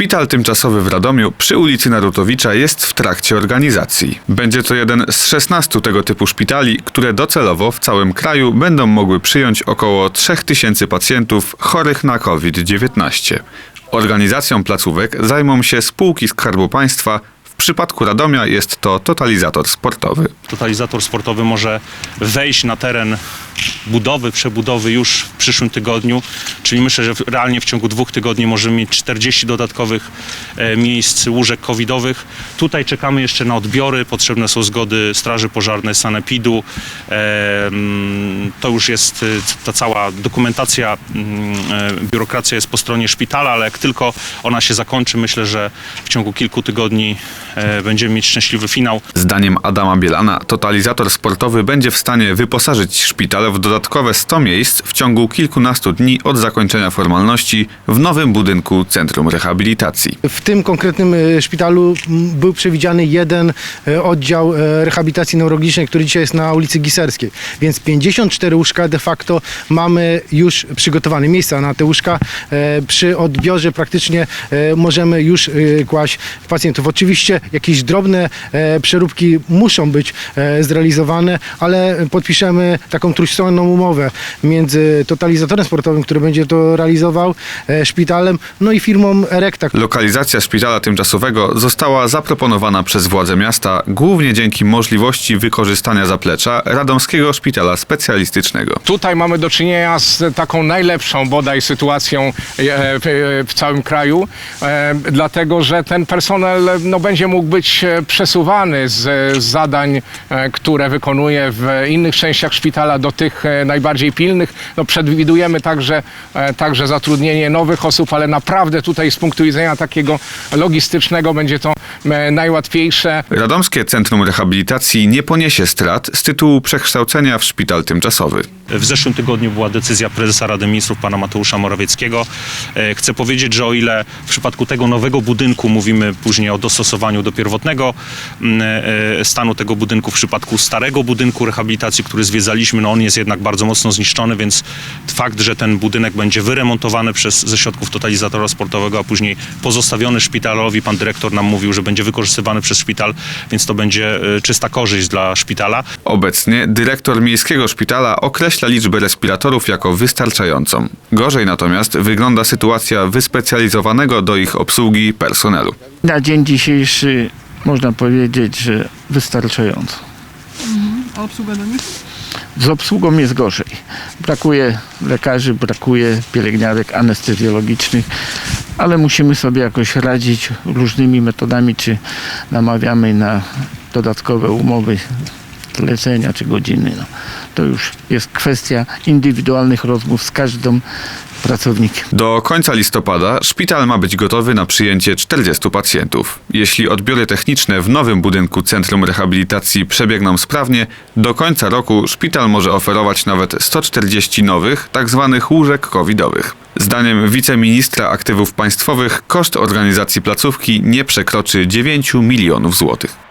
Szpital tymczasowy w Radomiu przy ulicy Narutowicza jest w trakcie organizacji. Będzie to jeden z 16 tego typu szpitali, które docelowo w całym kraju będą mogły przyjąć około 3000 pacjentów chorych na COVID-19. Organizacją placówek zajmą się spółki Skarbu Państwa. W przypadku Radomia jest to totalizator sportowy. Totalizator sportowy może wejść na teren budowy, przebudowy już w przyszłym tygodniu, czyli myślę, że realnie w ciągu dwóch tygodni możemy mieć 40 dodatkowych e, miejsc łóżek covidowych. Tutaj czekamy jeszcze na odbiory, potrzebne są zgody Straży Pożarnej, Sanepidu. E, mm, To już jest e, ta cała dokumentacja, mm, biurokracja jest po stronie szpitala, ale jak tylko ona się zakończy, myślę, że w ciągu kilku tygodni będziemy mieć szczęśliwy finał. Zdaniem Adama Bielana, totalizator sportowy będzie w stanie wyposażyć szpital w dodatkowe 100 miejsc w ciągu kilkunastu dni od zakończenia formalności w nowym budynku Centrum Rehabilitacji. W tym konkretnym e, szpitalu był przewidziany jeden e, oddział e, rehabilitacji neurologicznej, który dzisiaj jest na ulicy Giserskiej. Więc 54 łóżka de facto mamy już przygotowane miejsca na te łóżka. Przy odbiorze praktycznie możemy już kłaść pacjentów. Oczywiście jakieś drobne przeróbki muszą być zrealizowane, ale podpiszemy taką trójstronną umowę między totalizatorem sportowym, który będzie to realizował, e, szpitalem, no i firmą Erecta, Lokalizacja szpitala tymczasowego została zaproponowana przez władze miasta głównie dzięki możliwości wykorzystania zaplecza Radomskiego Szpitala Specjalistycznego. Tutaj mamy do czynienia z taką najlepszą bodaj sytuacją e, w, w całym kraju, e, dlatego że ten personel no, będzie mógł być e, przesuwany z, zadań, e, które wykonuje w innych częściach szpitala do tych e, najbardziej pilnych. No, przewidujemy także, e, także zatrudnienie nowych osób, ale naprawdę tutaj z punktu widzenia takiego logistycznego będzie to e, najłatwiejsze. Radomskie Centrum Rehabilitacji nie poniesie strat z tytułu przekształcenia w szpital tymczasowy. W zeszłym tygodniu była decyzja prezesa Rady Ministrów pana Mateusza Morawieckiego. Chcę powiedzieć, że o ile w przypadku tego nowego budynku mówimy później o dostosowaniu do pierwotnego mm, stanu tego budynku, w przypadku starego budynku rehabilitacji, który zwiedzaliśmy, no on jest jednak bardzo mocno zniszczony, więc fakt, że ten budynek będzie wyremontowany przez, ze środków totalizatora sportowego, a później pozostawiony szpitalowi, pan dyrektor nam mówił, że będzie wykorzystywany przez szpital, więc to będzie e, czysta korzyść dla szpitala. Obecnie dyrektor miejskiego szpitala określa liczbę respiratorów jako wystarczającą. Gorzej natomiast wygląda sytuacja wyspecjalizowanego do ich obsługi personelu. Na dzień dzisiejszy można powiedzieć, że wystarczająco. A obsługa do nich? Z obsługą jest gorzej. Brakuje lekarzy, brakuje pielęgniarek anestezjologicznych, ale musimy sobie jakoś radzić różnymi metodami, czy namawiamy na dodatkowe umowy zlecenia czy godziny. No, to już jest kwestia indywidualnych rozmów z każdym Do końca listopada szpital ma być gotowy na przyjęcie 40 pacjentów. Jeśli odbiory techniczne w nowym budynku Centrum Rehabilitacji przebiegną sprawnie, do końca roku szpital może oferować nawet 140 nowych, tzw. łóżek covidowych. Zdaniem wiceministra aktywów państwowych koszt organizacji placówki nie przekroczy 9 milionów złotych.